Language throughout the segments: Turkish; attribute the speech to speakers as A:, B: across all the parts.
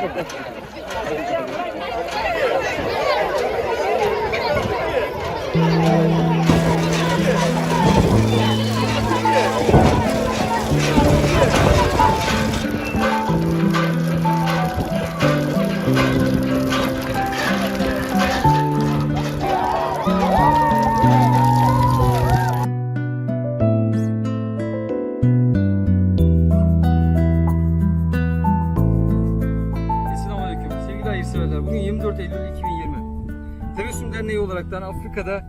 A: Thank you. 24 Eylül 2020. Tebessüm Derneği olaraktan Afrika'da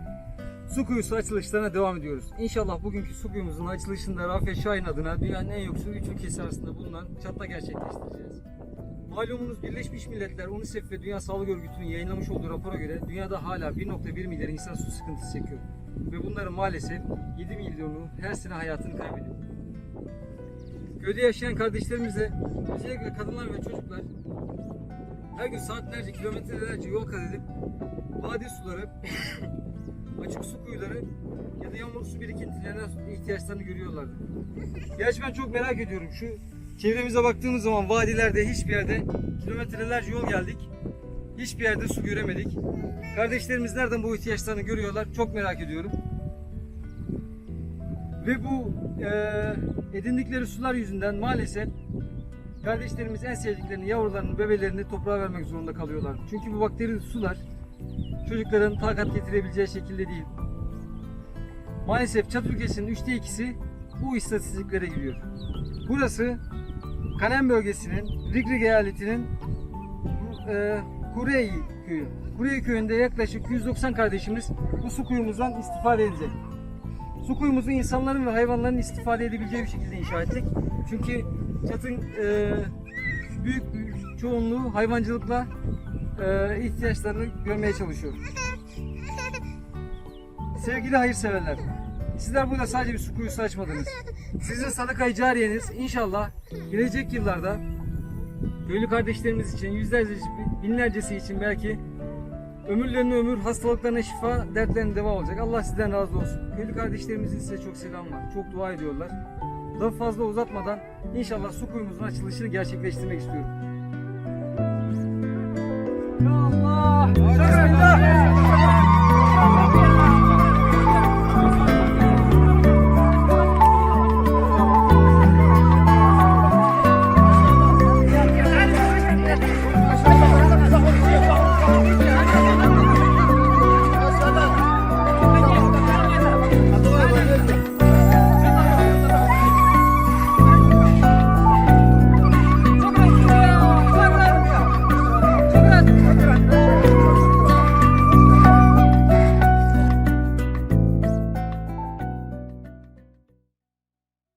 A: su kuyusu açılışlarına devam ediyoruz. İnşallah bugünkü su kuyumuzun açılışında Rafet Şahin adına dünyanın en yoksul 3 ülkesi arasında bulunan çatla gerçekleştireceğiz. Malumunuz Birleşmiş Milletler, UNICEF ve Dünya Sağlık Örgütü'nün yayınlamış olduğu rapora göre dünyada hala 1.1 milyar insan su sıkıntısı çekiyor. Ve bunların maalesef 7 milyonu her sene hayatını kaybediyor. Köyde yaşayan kardeşlerimize özellikle kadınlar ve çocuklar her gün saatlerce, kilometrelerce yol kat edip vadi suları, açık su kuyuları ya da yağmur su birikintilerine ihtiyaçlarını görüyorlardı. Gerçi ben çok merak ediyorum şu çevremize baktığımız zaman vadilerde hiçbir yerde kilometrelerce yol geldik. Hiçbir yerde su göremedik. Kardeşlerimiz nereden bu ihtiyaçlarını görüyorlar çok merak ediyorum. Ve bu eee, edindikleri sular yüzünden maalesef kardeşlerimiz en sevdiklerini, yavrularını, bebelerini toprağa vermek zorunda kalıyorlar. Çünkü bu bakterili sular çocukların takat getirebileceği şekilde değil. Maalesef Çat ülkesinin üçte ikisi bu istatistiklere giriyor. Burası Kanem bölgesinin Rigrig eyaletinin e, Kurey köyü. Kurey köyünde yaklaşık 190 kardeşimiz bu su kuyumuzdan istifade edecek. Su kuyumuzu insanların ve hayvanların istifade edebileceği bir şekilde inşa ettik. Çünkü çatın e, büyük çoğunluğu hayvancılıkla e, ihtiyaçlarını görmeye çalışıyor. Sevgili hayırseverler, sizler burada sadece bir su kuyusu açmadınız. Sizin sadaka cariyeniz inşallah gelecek yıllarda köylü kardeşlerimiz için, yüzlerce, binlercesi için belki ömürlerine ömür, hastalıklarına şifa, dertlerine deva olacak. Allah sizden razı olsun. Köylü kardeşlerimizin size çok selam var. Çok dua ediyorlar. Daha fazla uzatmadan inşallah su kuyumuzun açılışını gerçekleştirmek istiyorum. Ya Allah! Bismillah!